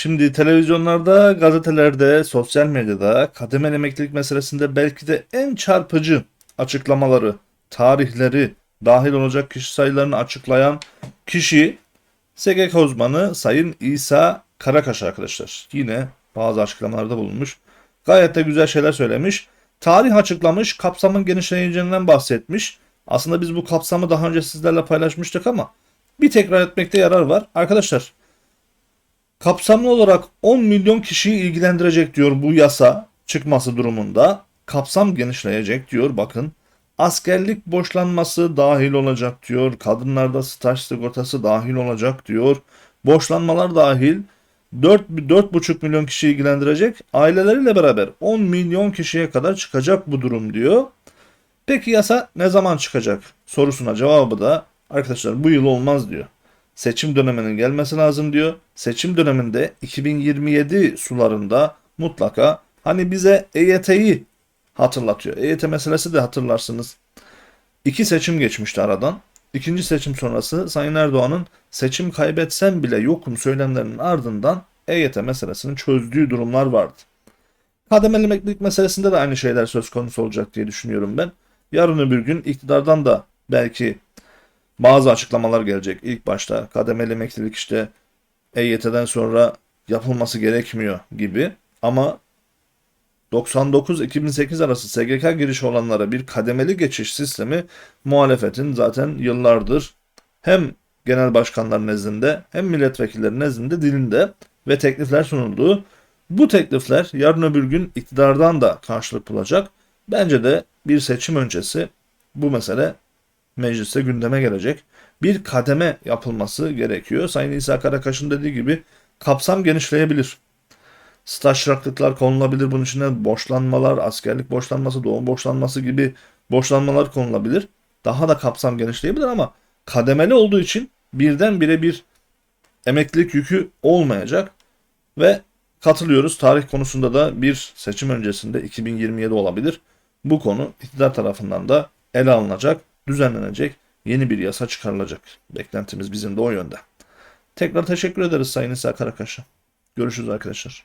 Şimdi televizyonlarda, gazetelerde, sosyal medyada kademeli emeklilik meselesinde belki de en çarpıcı açıklamaları, tarihleri, dahil olacak kişi sayılarını açıklayan kişi SGK uzmanı Sayın İsa Karakaş arkadaşlar. Yine bazı açıklamalarda bulunmuş. Gayet de güzel şeyler söylemiş. Tarih açıklamış, kapsamın genişleyeceğinden bahsetmiş. Aslında biz bu kapsamı daha önce sizlerle paylaşmıştık ama bir tekrar etmekte yarar var. Arkadaşlar kapsamlı olarak 10 milyon kişiyi ilgilendirecek diyor bu yasa çıkması durumunda. Kapsam genişleyecek diyor bakın. Askerlik boşlanması dahil olacak diyor. Kadınlarda staj sigortası dahil olacak diyor. Boşlanmalar dahil 4 4,5 milyon kişi ilgilendirecek. Aileleriyle beraber 10 milyon kişiye kadar çıkacak bu durum diyor. Peki yasa ne zaman çıkacak sorusuna cevabı da arkadaşlar bu yıl olmaz diyor. Seçim döneminin gelmesi lazım diyor. Seçim döneminde 2027 sularında mutlaka hani bize EYT'yi hatırlatıyor. EYT meselesi de hatırlarsınız. İki seçim geçmişti aradan. İkinci seçim sonrası Sayın Erdoğan'ın seçim kaybetsem bile yokum söylemlerinin ardından EYT meselesini çözdüğü durumlar vardı. Kademeli emeklilik meselesinde de aynı şeyler söz konusu olacak diye düşünüyorum ben. Yarın öbür gün iktidardan da belki bazı açıklamalar gelecek. İlk başta kademeli emeklilik işte EYT'den sonra yapılması gerekmiyor gibi. Ama 99-2008 arası SGK girişi olanlara bir kademeli geçiş sistemi muhalefetin zaten yıllardır hem genel başkanlar nezdinde hem milletvekilleri nezdinde dilinde ve teklifler sunulduğu bu teklifler yarın öbür gün iktidardan da karşılık bulacak. Bence de bir seçim öncesi bu mesele mecliste gündeme gelecek. Bir kademe yapılması gerekiyor. Sayın İsa Karakaş'ın dediği gibi kapsam genişleyebilir. Staj şartlıklar konulabilir. Bunun içine boşlanmalar, askerlik boşlanması, doğum boşlanması gibi boşlanmalar konulabilir. Daha da kapsam genişleyebilir ama kademeli olduğu için birdenbire bir emeklilik yükü olmayacak ve katılıyoruz. Tarih konusunda da bir seçim öncesinde 2027 olabilir. Bu konu iktidar tarafından da ele alınacak, düzenlenecek, yeni bir yasa çıkarılacak. Beklentimiz bizim de o yönde. Tekrar teşekkür ederiz Sayın İsa Karakaş'a. Görüşürüz arkadaşlar.